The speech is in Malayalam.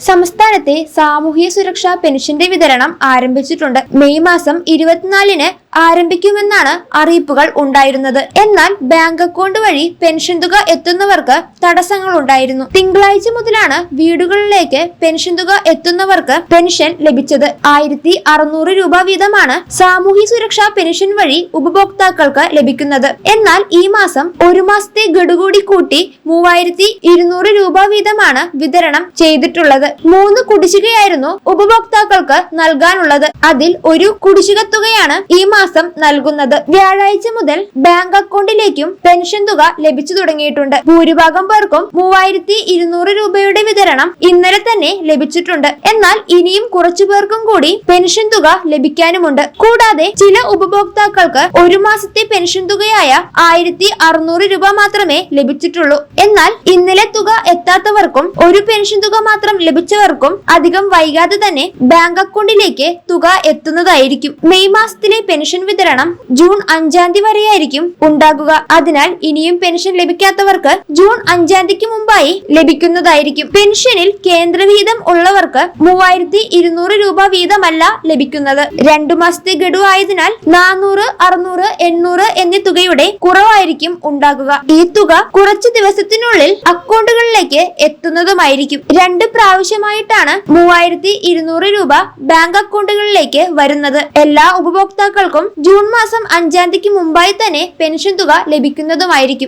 സംസ്ഥാനത്തെ സാമൂഹ്യ സുരക്ഷാ പെൻഷന്റെ വിതരണം ആരംഭിച്ചിട്ടുണ്ട്. മെയ് മാസം ഇരുപത്തിനാലിന് ആരംഭിക്കുമെന്നാണ് അറിയിപ്പുകൾ ഉണ്ടായിരുന്നത്. എന്നാൽ ബാങ്ക് അക്കൗണ്ട് വഴി പെൻഷൻ തുക എത്തുന്നവർക്ക് തടസ്സങ്ങൾ ഉണ്ടായിരുന്നു തിങ്കളാഴ്ച മുതലാണ് വീടുകളിലേക്ക് പെൻഷൻ തുക എത്തുന്നവർക്ക് പെൻഷൻ ലഭിച്ചത്. ആയിരത്തി അറുന്നൂറ് രൂപ വീതമാണ് സാമൂഹ്യ സുരക്ഷാ പെൻഷൻ വഴി ഉപഭോക്താക്കൾക്ക് ലഭിക്കുന്നത്. എന്നാൽ ഈ മാസം ഒരു മാസത്തെ ഗഡു കൂടി കൂട്ടി മൂവായിരത്തി ഇരുന്നൂറ് രൂപ വീതമാണ് വിതരണം ചെയ്തിട്ടുള്ളത്. മൂന്ന് കുടിശ്ശികയായിരുന്നു ഉപഭോക്താക്കൾക്ക് നൽകാനുള്ളത്. അതിൽ ഒരു കുടിശ്ശിക തുകയാണ് ഈ മാസം നൽകുന്നത്. വ്യാഴാഴ്ച മുതൽ ബാങ്ക് അക്കൗണ്ടിലേക്കും പെൻഷൻ തുക ലഭിച്ചു തുടങ്ങിയിട്ടുണ്ട്. ഭൂരിഭാഗം പേർക്കും മൂവായിരത്തി ഇരുന്നൂറ് രൂപയുടെ വിതരണം ഇന്നലെ തന്നെ ലഭിച്ചിട്ടുണ്ട്. എന്നാൽ ഇനിയും കുറച്ചു പേർക്കും കൂടി പെൻഷൻ തുക ലഭിക്കാനുമുണ്ട്. കൂടാതെ ചില ഉപഭോക്താക്കൾക്ക് ഒരു മാസത്തെ പെൻഷൻ തുകയായ ആയിരത്തി അറുന്നൂറ് രൂപ മാത്രമേ ലഭിച്ചിട്ടുള്ളൂ. എന്നാൽ ഇന്നലെ തുക എത്താത്തവർക്കും ഒരു പെൻഷൻ തുക മാത്രം ലഭിച്ചവർക്കും അധികം വൈകാതെ തന്നെ ബാങ്ക് അക്കൗണ്ടിലേക്ക് തുക എത്തുന്നതായിരിക്കും. മെയ് മാസത്തിലെ പെൻഷൻ വിതരണം ജൂൺ അഞ്ചാം തീയതി വരെയായിരിക്കും ഉണ്ടാകുക. അതിനാൽ ഇനിയും പെൻഷൻ ലഭിക്കാത്തവർക്ക് ജൂൺ അഞ്ചാം തീയതിക്ക് മുമ്പായി ലഭിക്കുന്നതായിരിക്കും. പെൻഷനിൽ കേന്ദ്രവിഹിതം ഉള്ളവർക്ക് മൂവായിരത്തി ഇരുന്നൂറ് രൂപ വീതമല്ല ലഭിക്കുന്നത്. രണ്ടു മാസത്തെ ഗഡു ആയതിനാൽ നാനൂറ് അറുന്നൂറ് എണ്ണൂറ് എന്നീ തുകയുടെ കുറവായിരിക്കും ഉണ്ടാകുക. ഈ തുക കുറച്ചു ദിവസത്തിനുള്ളിൽ അക്കൗണ്ടുകളിലേക്ക് എത്തുന്നതുമായിരിക്കും. രണ്ട് പ്രാവശ്യമായിട്ടാണ് മൂവായിരത്തി ഇരുന്നൂറ് രൂപ ബാങ്ക് അക്കൗണ്ടുകളിലേക്ക് വരുന്നത്. എല്ലാ ഉപഭോക്താക്കൾക്കും ജൂൺ മാസം അഞ്ചാം തീയതിക്ക് മുമ്പായി തന്നെ പെൻഷൻ തുക ലഭിക്കുന്നതുമായിരിക്കും.